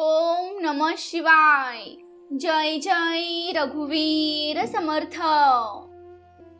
ओम नम शिवाय। जय जय रघुवीर समर्थ।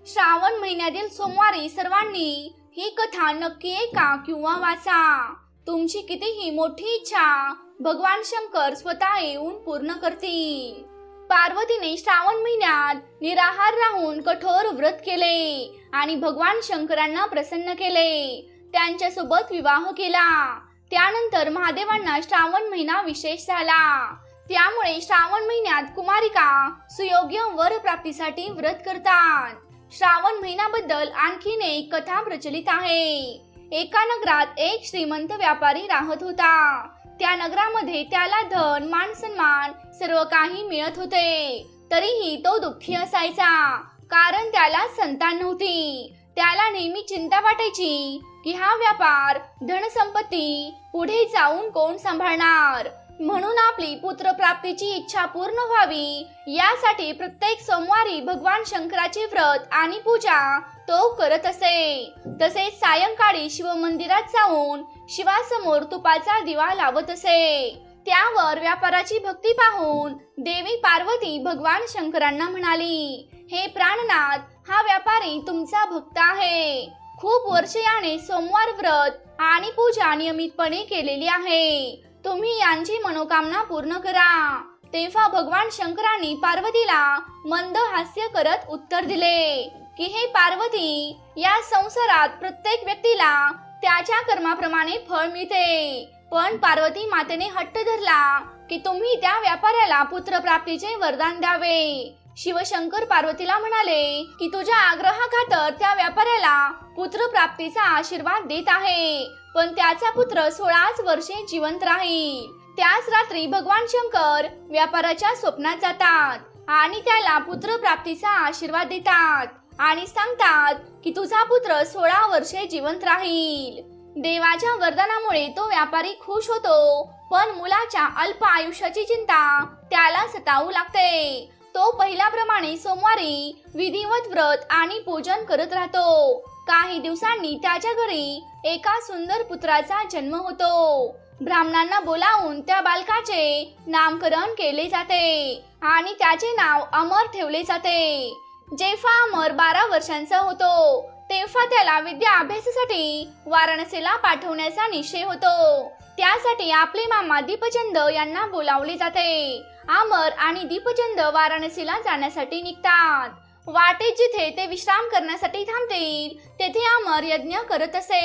श्रावण महिन्यातील सोमवारी सर्वांनी ही कथा नक्की ऐका किंवा वाचा. तुमची कितीही मोठी इच्छा भगवान शंकर स्वतः येऊन पूर्ण करतील. पार्वतीने श्रावण महिन्यात निराहार राहून कठोर व्रत केले आणि भगवान शंकरांना प्रसन्न केले. त्यांच्यासोबत विवाह केला. त्यानंतर महादेवांना श्रावण महिना विशेष झाला. त्यामुळे श्रावण महिन्यात कुमारिका सुयोग्य वर प्राप्तीसाठी व्रत करतात. श्रावण महिन्याबद्दल आणखीन एक कथा प्रचलित आहे. एका नगरात एक श्रीमंत व्यापारी राहत होता. त्या नगरामध्ये त्याला धन मान सन्मान सर्व काही मिळत होते. तरीही तो दुःखी असायचा. कारण त्याला संतान नव्हती. त्याला नेहमी चिंता वाटायची की हा व्यापार धनसंपत्ती पुढे जाऊन कोण सांभाळणार? म्हणून आपली पुत्र प्राप्तीची इच्छा पूर्ण व्हावी. यासाठी प्रत्येक सोमवारी भगवान शंकराचे व्रत आणि पूजा तो करत असे. तसेच सायंकाळी शिवमंदिरात जाऊन शिवासमोर तुपाचा दिवा लावत असे. त्यावर व्यापाराची भक्ती पाहून देवी पार्वती भगवान शंकरांना म्हणाली हे प्राणनाथ हा तुमचा भक्त आहे. खूप वर्ष याने सोमवार व्रत आणि पूजा नियमितपणे केलेली आहे. तुम्ही यांची मनोकामना पूर्ण करा. तेव्हा भगवान शंकरांनी पार्वतीला मंद हास्य करत उत्तर दिले की हे पार्वती या संसारात प्रत्येक व्यक्तीला त्याच्या कर्माप्रमाणे फळ मिळते. पण पार्वती मातेने हट्ट धरला की तुम्ही त्या व्यापाऱ्याला पुत्र प्राप्तीचे वरदान द्यावे. शिवशंकर पार्वतीला म्हणाले की तुझ्या आग्रहाखातर त्या व्यापाऱ्याला पुत्र प्राप्तीचा आशीर्वाद देत आहे. पण त्याचा पुत्र सोळाच वर्षे जिवंत राहील. त्याच रात्री भगवान शंकर व्यापाराच्या स्वप्नात जातात आणि त्याला पुत्र प्राप्तीचा आशीर्वाद देतात आणि सांगतात की तुझा पुत्र सोळा वर्षे जिवंत राहील. देवाच्या वरदानामुळे तो व्यापारी खुश होतो पण मुलाच्या अल्प आयुष्याची चिंता त्याला सतावू लागते. तो पहिल्याप्रमाणे सोमवारी विधिवत व्रत आणि पूजन करत राहतो. काही दिवसांनी त्याच्या घरी एका सुंदर पुत्राचा जन्म होतो. ब्राह्मणांना बोलावून त्या बालकाचे नामकरण केले जाते आणि त्याचे नाव अमर ठेवले जाते. जेव्हा अमर बारा वर्षांचा होतो तेव्हा त्याला विद्या अभ्यासासाठी वाराणसीला पाठवण्याचा निश्चय होतो. त्यासाठी आपले मामा दीपचंद यांना बोलावले जाते. अमर आणि दीपचंद वाराणसीला जाण्यासाठी निघतात. वाटेत जिथे ते विश्राम करण्यासाठी थांबतील तेथे अमर यज्ञ करत असे.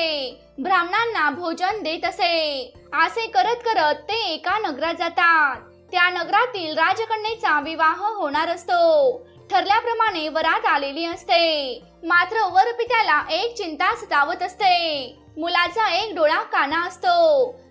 ब्राह्मणांना भोजन देत असे. असे करत करत ते एका नगरात जातात. त्या नगरातील राजकन्येचा विवाह होणार असतो. ठरल्या ठरल्याप्रमाणे वरात आलेली असते. मात्र वरपित्याला एक चिंता सतावत असते. मुलाचा एक डोळा काना असतो.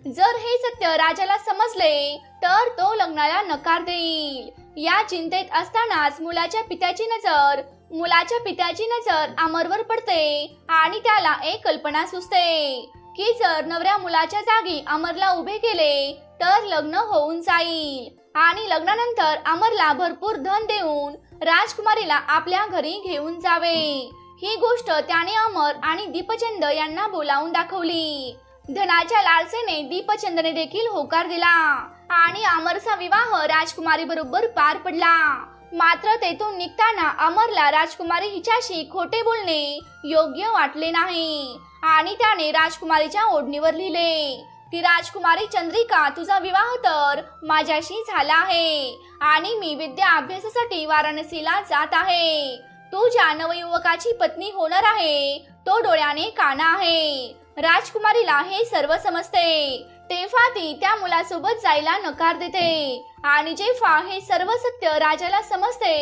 जर हे सत्य राजाला समजले तर तो लग्नाला नकार देईल. या चिंतेत असतानाच मुलाच्या पित्याची नजर मुलाच्या पित्याची नजर अमरवर पडते आणि त्याला एक कल्पना सुचते की जर नवऱ्या मुलाच्या जागी अमरला उभे केले तर लग्न होऊन जाईल. आणि लग्नानंतर अमरला भरपूर धन देऊन राजकुमारीला आपल्या घरी घेऊन जावे. ही गोष्ट त्याने अमर आणि दीपचंद यांना बोलावून दाखवली. धनाच्या लालसेने दीपचंदने देखील होकार दिला आणि अमरचा विवाह राजकुमारी बरोबर पार पडला. मात्र तेथून निघताना अमरला राजकुमारी हिच्याशी खोटे बोलणे योग्य वाटले नाही आणि त्याने राजकुमारीच्या ओढणीवर लिहिले. की राजकुमारी चंद्रिका तुझा विवाह तर माझ्याशी झाला आहे. आणि मी विद्या अभ्यासासाठी वाराणसीला जात आहे. तू ज्या नवयुवकाची पत्नी होणार आहे तो डोळ्याने काना आहे. राजकुमारीला हे सर्व समजते. तेव्हा ती त्या मुलासोबत जायला नकार देते. आणि जेव्हा हे सर्व सत्य राजाला समजते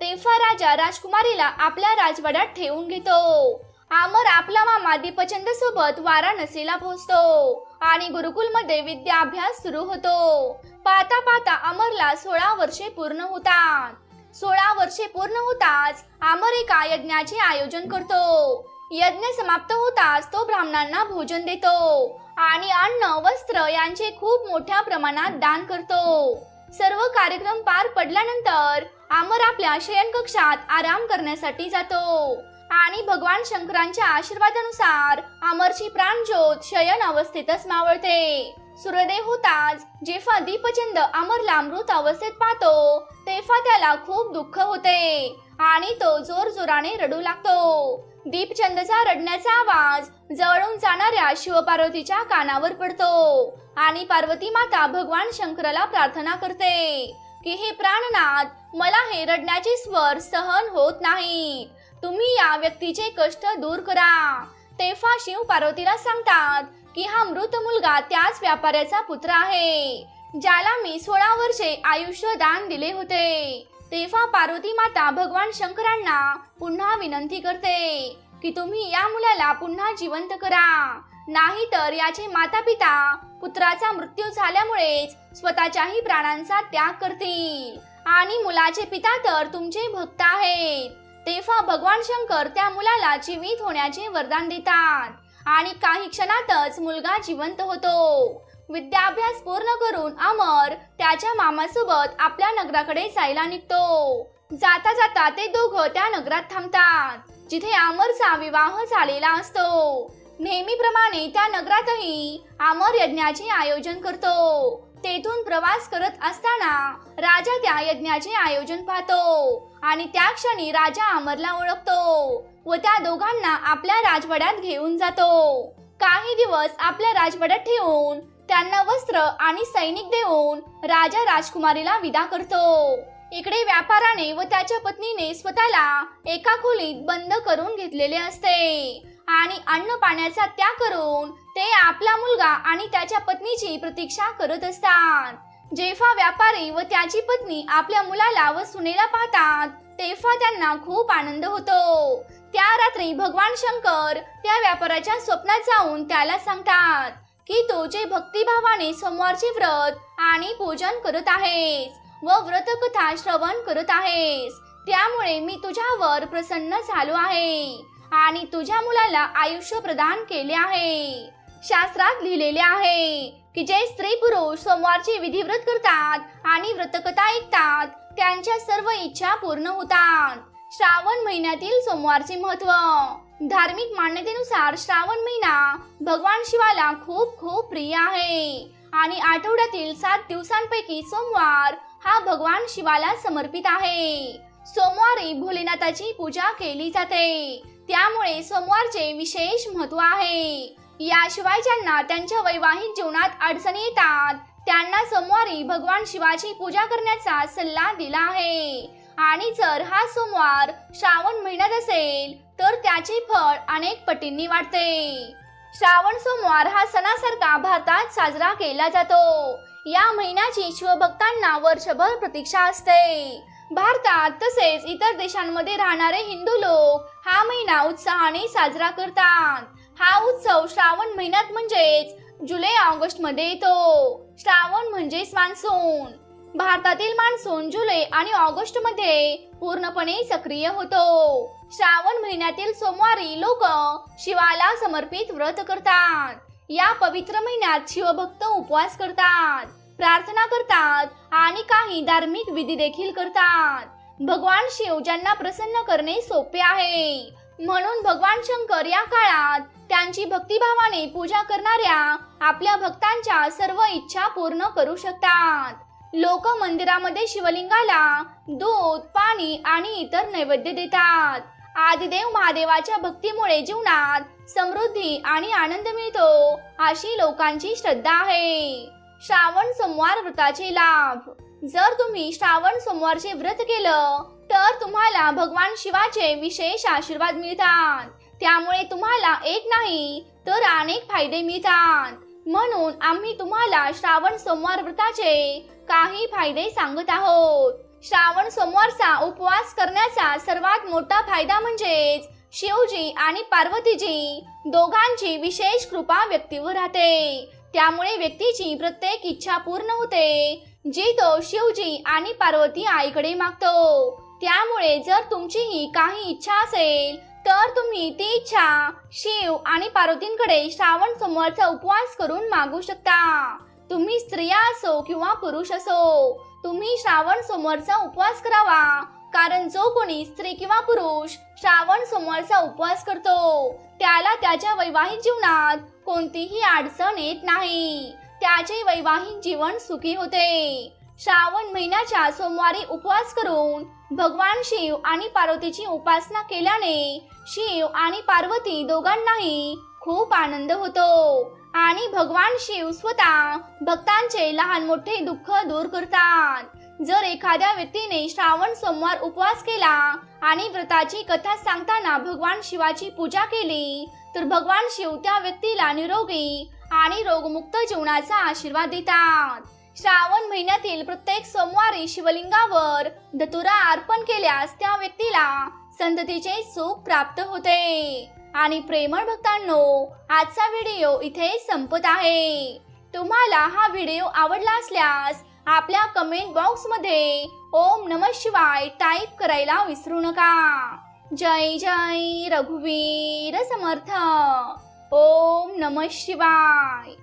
तेव्हा राजा राजकुमारीला आपल्या राजवाड्यात ठेवून घेतो. आमर आपला मामा दीपचंद सोबत वाराणसीला पोहोचतो. आणि गुरुकुलमध्ये विद्याभ्यास सुरू होतो. पाहता पाहता अमरला सोळा वर्षे पूर्ण होतात. सोळा वर्षे पूर्ण होताच अमर एका यज्ञाचे आयोजन करतो. यज्ञ समाप्त होताच तो ब्राह्मणांना भोजन देतो आणि अन्न वस्त्र यांचे खूप मोठ्या प्रमाणात दान करतो. सर्व कार्यक्रम पार पडल्यानंतर अमर आपल्या शयन कक्षात आराम करण्यासाठी जातो. आणि भगवान शंकरांच्या आशीर्वादानुसार अमरची प्राणज्योत शयन अवस्थेतच मावळते. सूर्योदय होताच जेव्हा दीपचंद अमरला मृत अवस्थेत पाहतो तेव्हा त्याला खूप दुःख होते. आणि तो जोर जोराने रडू लागतो. दीपचंदचा रडण्याचा आवाज जवळून जाणाऱ्या शिवपार्वतीच्या कानावर पडतो. आणि पार्वती माता भगवान शंकराला प्रार्थना करते की हे प्राणनाथ मला हे रडण्याचे स्वर सहन होत नाही तुम्ही या व्यक्तीचे कष्ट दूर करा. तेव्हा शिव पार्वतीला सांगतात की हा मृत मुलगा त्याच व्यापाऱ्याचा पुत्र आहे ज्याला मी सोळा वर्षे आयुष्य दान दिले होते. तेव्हा पार्वती माता भगवान शंकरांना पुन्हा विनंती करते की तुम्ही या मुलाला पुन्हा जिवंत करा. नाहीतर याचे माता पिता पुत्राचा मृत्यू झाल्यामुळेच स्वतःच्याही प्राणांचा त्याग करतील. आणि मुलाचे पिता तर तुमचे भक्त आहेत. तेव्हा भगवान शंकर त्या मुलाला जीवित होण्याचे वरदान देतात. आणि काही क्षणातच मुलगा जिवंत होतो. विद्याभ्यास पूर्ण करून अमर त्याच्या मामासोबत आपल्या नगराकडे जायला निघतो. जाता जाता ते दोघं त्या नगरात थांबतात जिथे अमरचा विवाह झालेला असतो. नेहमीप्रमाणे त्या नगरातही अमर यज्ञाचे आयोजन करतो. तेथून प्रवास करत असताना राजा त्या यज्ञाचे आयोजन पाहतो. आणि त्या क्षणी राजा अमरला ओळखतो व त्या दोघांना आपल्या राजवाड्यात घेऊन जातो. काही दिवस आपल्या राजवाड्यात ठेवून त्यांना वस्त्र आणि सैनिक देऊन राजा राजकुमारीला विदा करतो. इकडे व्यापाराने व त्याच्या पत्नीने स्वतःला एका खोलीत बंद करून घेतलेले असते आणि अन्न पाण्याचा त्याग करून ते आपला मुलगा आणि त्याच्या पत्नीची प्रतीक्षा करत असतात. जेव्हा व्यापारी व त्याची पत्नी आपल्या मुलाला व सुनेला पाहतात तेव्हा त्यांना खूप आनंद होतो. त्या रात्री भगवान शंकर त्या व्यापाराच्या स्वप्नात जाऊन त्याला सांगतात की तो जे भक्तिभावाने सोमवारचे व्रत आणि पूजन करत आहेस व व्रतकथा श्रवण करत आहेस त्यामुळे मी तुझ्यावर प्रसन्न झालो आहे आणि तुझ्या मुलाला आयुष्य प्रदान केले आहे. शास्त्रात लिहिलेले आहे की जे स्त्री पुरुष सोमवारचे विधिव्रत करतात आणि व्रतकथा ऐकतात त्यांच्या सर्व इच्छा पूर्ण होतात. श्रावण महिन्यातील सोमवारचे महत्त्व. धार्मिक मान्यतेनुसार श्रावण महिना भगवान शिवाला खूप खूप प्रिय आहे. आणि आठवड्यातील सात दिवसांपैकी सोमवार हा भगवान शिवाला समर्पित आहे. सोमवारी भोलेनाथाची पूजा केली जाते. त्यामुळे सोमवारचे विशेष महत्त्व आहे. याशिवाय ज्यांना त्यांच्या वैवाहिक जीवनात अडचणी येतात त्यांना सोमवारी भगवान शिवाची पूजा करण्याचा सल्ला दिला आहे. आणि जर हा सोमवार श्रावण महिन्यात असेल तर त्याचे फळ अनेक पटींनी वाढते. श्रावण सोमवार हा सणासारखा भारतात साजरा केला जातो. या महिन्याची शिवभक्तांना वर्षभर प्रतीक्षा असते. भारतात तसेच इतर देशांमध्ये राहणारे हिंदू लोक हा महिना उत्साहाने साजरा करतात. हा उत्सव श्रावण महिन्यात म्हणजेच जुलै ऑगस्टमध्ये येतो. श्रावण म्हणजेच मान्सून. भारतातील मान्सून जुलै आणि ऑगस्टमध्ये पूर्णपणे सक्रिय होतो. श्रावण महिन्यातील सोमवारी लोक शिवाला समर्पित व्रत करतात. या पवित्र महिन्यात शिवभक्त उपवास करतात प्रार्थना करतात आणि काही धार्मिक विधी देखील करतात. भगवान शिव ज्यांना प्रसन्न करणे सोपे आहे. म्हणून भगवान शंकर या काळात त्यांची भक्तिभावाने पूजा करणाऱ्या आपल्या भक्तांच्या सर्व इच्छा पूर्ण करू शकतात. लोक मंदिरामध्ये शिवलिंगाला दूध पाणी आणि इतर नैवेद्य देतात. आदिदेव महादेवाच्या भक्तीमुळे जीवनात समृद्धी आणि आनंद मिळतो अशी लोकांची श्रद्धा आहे. श्रावण सोमवार व्रताचे लाभ. जर तुम्ही श्रावण सोमवारचे व्रत केलं तर तुम्हाला भगवान शिवाचे विशेष आशीर्वाद मिळतात. त्यामुळे तुम्हाला एक नाही तर अनेक फायदे मिळतात. म्हणून आम्ही तुम्हाला श्रावण सोमवार व्रताचे काही फायदे सांगत आहोत. श्रावण सोमवारचा उपवास करण्याचा सर्वात मोठा फायदा म्हणजेच शिवजी आणि पार्वतीजी दोघांची विशेष कृपा व्यक्तीवर राहते. त्यामुळे व्यक्तीची प्रत्येक इच्छा पूर्ण होते जी तो शिवजी आणि पार्वती आईकडे मागतो. त्यामुळे जर तुमचीही काही इच्छा असेल तर तुम्ही इच्छा शिव आणि पार्वतींकडे श्रावण सोमवारचा उपवास करून मागू शकता. तुम्ही स्त्रिया असो किंवा पुरुष असो तुम्ही श्रावण सोमवारचा उपवास करावा. कारण जो कोणी स्त्री किंवा पुरुष श्रावण सोमवारचा उपवास करतो त्याला त्याच्या वैवाहिक जीवनात कोणतीही अडचण येत नाही. त्याचे वैवाहिक जीवन सुखी होते. श्रावण महिन्याच्या सोमवारी उपवास करून भगवान शिव आणि पार्वतीची उपासना केल्याने शिव आणि पार्वती दोघांनाही खूप आनंद होतो. आणि भगवान शिव स्वतः भक्तांचे लहान मोठे दुःख दूर करतात. जर एखाद्या व्यक्तीने श्रावण सोमवार उपवास केला आणि व्रताची कथा सांगताना भगवान शिवाची पूजा केली तर भगवान शिव त्या व्यक्तीला निरोगी आणि रोगमुक्त जीवनाचा आशीर्वाद देतात. श्रावण महिन्यातील प्रत्येक सोमवारी शिवलिंगावर धतुरा अर्पण केल्यास त्या व्यक्तीला संततीचे सुख प्राप्त होते. आणि प्रेमळ भक्तांनो आजचा व्हिडिओ इथे संपत आहे. तुम्हाला हा व्हिडिओ आवडला असल्यास आपल्या कमेंट बॉक्समध्ये ओम नम शिवाय टाईप करायला विसरू नका. जय जय रघुवीर समर्थ. ओम नम शिवाय.